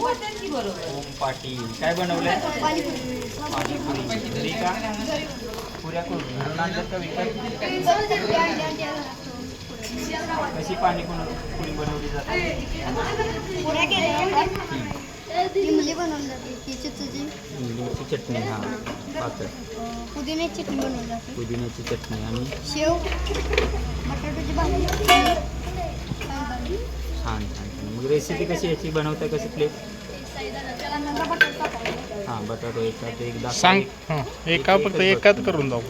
ओम पाटील. काय बनवलंय? पाणीपुरी. घरी का? पुऱ्या करून. घरून आणतात का विकत? कशी पाणीपुरी बनवली जाते? इमली बनवली जाते. ही चिचूची. लिंबूची चटणी हां. पातळ. पुदिन्याची चटणी बनवली जाते. पुदिन्याची चटणी आणि शेव. बटाट्याची भाजी. छान छान. मग रेसिपी कशी याची बनवता कशी प्लेट. हां बटाटो एक दाखवा. सांग. हां एका फक्त एकाच करून जाऊ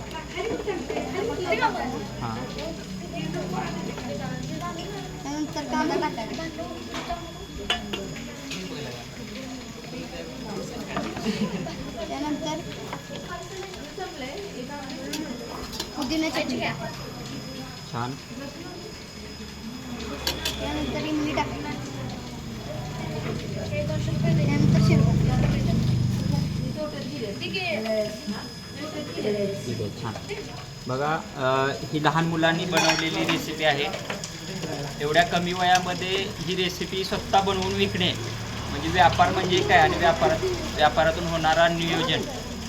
हां. त्यानंतर कांदा टाकायचा त्यानंतर पुदिना चटणी छान. त्यानंतर इमली ठीक आहे छान बघा ही लहान मुलांनी बनवलेली रेसिपी आहे. एवढ्या कमी वयामध्ये ही रेसिपी स्वतः बनवून विकणे म्हणजे व्यापार म्हणजे काय आणि व्यापारात व्यापारातून होणारा नियोजन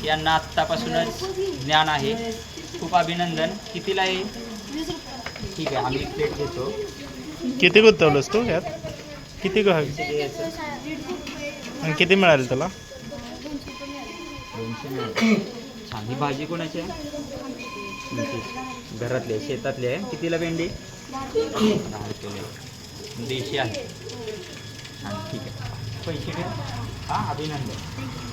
यांना आत्तापासूनच ज्ञान आहे. खूप अभिनंदन. कितीला आहे? ठीक आहे आम्ही प्लेट देतो. किती गुंतवलंस तू यात? किती ग किती आणि किती मिळालं तुला दोनशे छान ही भाजी कोणाची आहे? घरातली आहे शेतातली आहे. कितीला भेंडी? दहा रुपये देशी आहे. छान ठीक आहे. पैसे घ्या हां अभिनंदन.